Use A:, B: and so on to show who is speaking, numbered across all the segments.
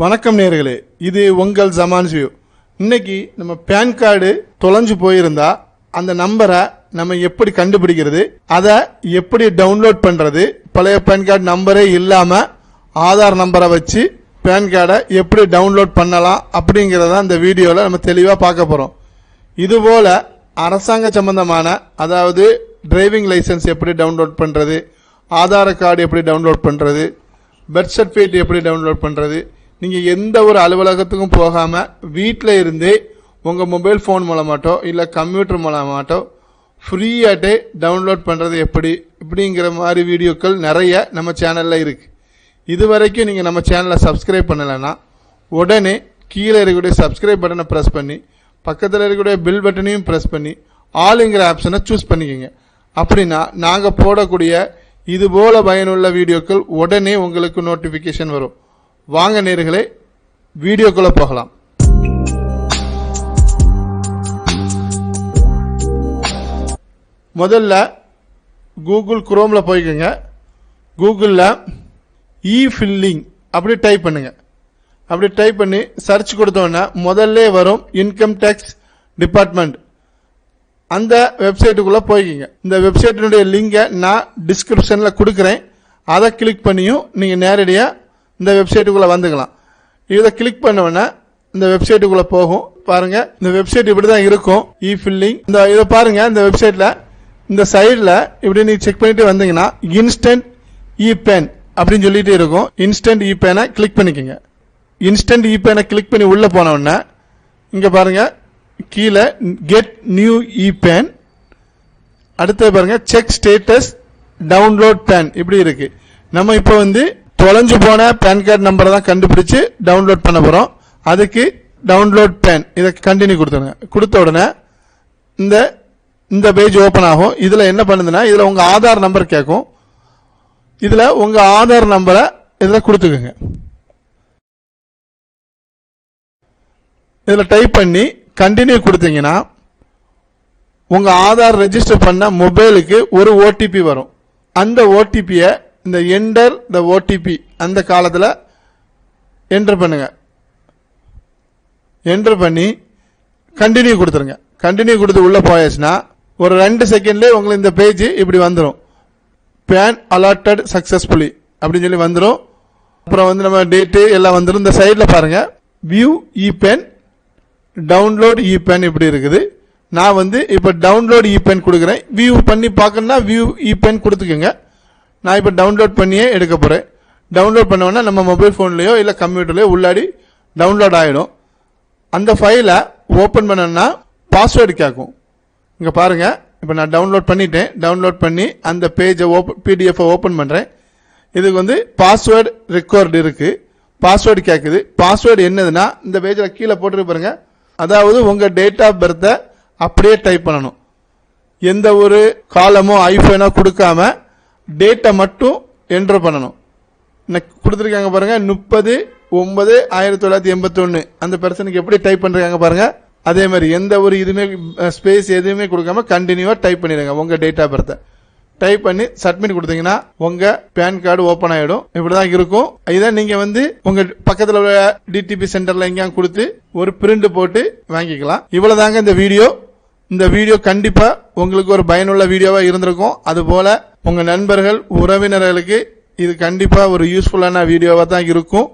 A: வணக்கம் நேர்களே இது உங்கள் ஜமான்ஸ் வியூ இன்னைக்கு நம்ம பேன் கார்டு தொலைஞ்சு போயிருந்தா அந்த நம்பரை நம்ம எப்படி கண்டுபிடிக்கிறது அதை எப்படி டவுன்லோட் பண்றது பழைய பேன் கார்டு நம்பரே இல்லாம ஆதார் நம்பரை வச்சு பேன் கார்டை எப்படி டவுன்லோட் பண்ணலாம் அப்படிங்கிறத இந்த வீடியோவில் நம்ம தெளிவாக பார்க்க போகிறோம் இதுபோல் அரசாங்க சம்பந்தமான அதாவது டிரைவிங் லைசன்ஸ் எப்படி டவுன்லோட் பண்ணுறது ஆதார் கார்டு எப்படி டவுன்லோட் பண்ணுறது பர்த் சர்டிஃபிகேட் எப்படி டவுன்லோட் பண்ணுறது நீங்கள் எந்த ஒரு அலுவலகத்துக்கும் போகாமல் வீட்டில் இருந்தே உங்கள் மொபைல் ஃபோன் மூலமாட்டோ இல்லை கம்ப்யூட்டர் மூலமாட்டோ ஃப்ரீயாகிட்டே டவுன்லோட் பண்ணுறது எப்படி? இப்படிங்கிற மாதிரி வீடியோக்கள் நிறைய நம்ம சேனலில் இருக்குது இது வரைக்கும் நீங்கள் நம்ம சேனலை சப்ஸ்கிரைப் பண்ணலைன்னா உடனே கீழே இருக்கக்கூடிய சப்ஸ்கிரைப் பட்டனை ப்ரெஸ் பண்ணி பக்கத்தில் இருக்கக்கூடிய பில் பட்டனையும் ப்ரெஸ் பண்ணி ஆளுங்கிற ஆப்ஷனை சூஸ் பண்ணிக்கோங்க. அப்படின்னா நாங்கள் போடக்கூடிய இது போல பயனுள்ள வீடியோக்கள் உடனே உங்களுக்கு நோட்டிஃபிகேஷன் வரும். வாங்க நேர்களே வீடியோக்குள்ளே போகலாம். முதல்ல கூகுள் குரோமில் போய்க்கோங்க. கூகுளில் இ ஃபில்லிங் அப்படி டைப் பண்ணுங்க. அப்படி டைப் பண்ணி சர்ச் கொடுத்தோன்னே முதல்ல வரும் இன்கம் டேக்ஸ் டிபார்ட்மெண்ட் அந்த வெப்சைட்டுக்குள்ளே போய்க்கிங்க. இந்த வெப்சைட்டினுடைய லிங்கை நான் டிஸ்கிரிப்ஷனில் கொடுக்குறேன். அதை கிளிக் பண்ணியும் நீங்கள் நேரடியாக இந்த வெப்சைட்டுக்குள்ளே வந்துக்கலாம். இதை கிளிக் பண்ண இந்த வெப்சைட்டுக்குள்ளே போகும். பாருங்கள் இந்த வெப்சைட் இப்படி தான் இருக்கும். இ ஃபில்லிங் இந்த இதை பாருங்கள் இந்த வெப்சைட்டில் இந்த சைடில் இப்படி நீங்கள் செக் பண்ணிட்டு வந்தீங்கன்னா இன்ஸ்டன்ட் இ பென் அப்படின்னு சொல்லிட்டு இருக்கும். இன்ஸ்டன்ட் இ பேனை கிளிக் பண்ணிக்கோங்க. இன்ஸ்டன்ட் இ பேனை கிளிக் பண்ணி உள்ளே போனவுடனே இங்கே பாருங்க கீழே கெட் நியூ இ பேன் அடுத்தது பாருங்கள் செக் ஸ்டேட்டஸ் டவுன்லோட் பேன் இப்படி இருக்குது நம்ம இப்போ வந்து தொலைஞ்சு போன பேன் கார்டு நம்பரை தான் கண்டுபிடிச்சு டவுன்லோட் பண்ண போகிறோம் அதுக்கு டவுன்லோட் பேன் இதை கண்டினியூ கொடுத்துருங்க. கொடுத்த உடனே இந்த இந்த பேஜ் ஓப்பன் ஆகும். இதில் என்ன பண்ணுதுன்னா இதில் உங்கள் ஆதார் நம்பர் கேட்கும். இதில் உங்கள் ஆதார் நம்பரை இதில் கொடுத்துக்குங்க. இதில் டைப் பண்ணி கண்டினியூ கொடுத்தீங்கன்னா உங்கள் ஆதார் ரெஜிஸ்டர் பண்ண மொபைலுக்கு ஒரு ஓடிபி வரும். அந்த ஓடிபியை இந்த என்டர் த ஓடிபி அந்த காலத்தில் என்டர் பண்ணுங்க. என்டர் பண்ணி கண்டினியூ கொடுத்துருங்க. கண்டினியூ கொடுத்து உள்ளே போயாச்சுன்னா ஒரு ரெண்டு செகண்ட்லேயே உங்களுக்கு இந்த பேஜ் இப்படி வந்துடும் பேன் அலாட்டட் சக்ஸஸ்ஃபுல்லி அப்படின்னு சொல்லி வந்துடும் அப்புறம் வந்து நம்ம டேட்டு எல்லாம் வந்துடும் இந்த சைடில் பாருங்கள் view e PAN download e PAN இப்படி இருக்குது. நான் வந்து இப்போ டவுன்லோட் இ பென் கொடுக்குறேன். வியூ பண்ணி பார்க்கணுன்னா வியூ இ பென் கொடுத்துக்கோங்க. நான் இப்போ டவுன்லோட் பண்ணியே எடுக்க போகிறேன் டவுன்லோட் பண்ணோன்னா நம்ம மொபைல் ஃபோன்லேயோ இல்லை கம்ப்யூட்டர்லேயோ உள்ளாடி டவுன்லோட் ஆகிடும் அந்த ஃபைலை ஓப்பன் பண்ணோன்னா பாஸ்வேர்டு கேட்கும் இங்கே பாருங்கள் இப்போ நான் டவுன்லோட் பண்ணிட்டேன். டவுன்லோட் பண்ணி அந்த பேஜை ஓப்பன் பிடிஎஃப்பை ஓப்பன் பண்ணுறேன் இதுக்கு வந்து பாஸ்வேர்டு ரெக்கார்டு இருக்குது பாஸ்வேர்டு கேட்குது பாஸ்வேர்டு என்னதுன்னா இந்த பேஜில் கீழே போட்டு பாருங்க. அதாவது உங்கள் டேட் ஆஃப் பர்த்தை அப்படியே டைப் பண்ணணும். எந்த ஒரு காலமோ ஐஃபோனோ கொடுக்காம டேட்டை மட்டும் என்டர் பண்ணணும். இன்னைக்கு கொடுத்துருக்காங்க பாருங்க முப்பது ஒன்பது ஆயிரத்தி தொள்ளாயிரத்தி எண்பத்தொன்னு. அந்த பர்சனுக்கு எப்படி டைப் பண்ணுறாங்க பாருங்க. அதே மாதிரி எந்த ஒரு இதுவுமே ஸ்பேஸ் எதுவுமே கொடுக்காம கண்டினியூவாக டைப் பண்ணிடுங்க உங்கள் டேட் ஆஃப் பர்த்தை டைப் பண்ணி சப்மிட் கொடுத்தீங்கன்னா உங்கள் பேன் கார்டு ஓப்பன் ஆகிடும் இப்படி இப்படிதான் இருக்கும். இதை நீங்கள் வந்து உங்கள் பக்கத்தில் உள்ள டிடிபி சென்டரில் எங்கேயும் கொடுத்து ஒரு பிரிண்ட் போட்டு வாங்கிக்கலாம். இவ்வளோ தாங்க இந்த வீடியோ இந்த வீடியோ கண்டிப்பா உங்களுக்கு ஒரு பயனுள்ள வீடியோவா இருந்திருக்கும். அதுபோல உங்க நண்பர்கள் உறவினர்களுக்கு இது கண்டிப்பா ஒரு யூஸ்ஃபுல்லான வீடியோவா தான் இருக்கும்.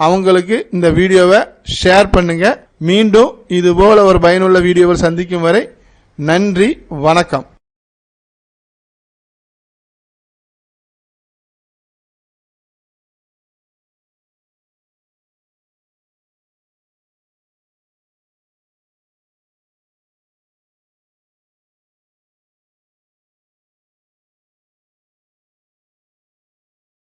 A: அவங்களுக்கு இந்த வீடியோவை ஷேர் பண்ணுங்க. மீண்டும் இதுபோல ஒரு பயனுள்ள வீடியோவை சந்திக்கும் வரை நன்றி வணக்கம்.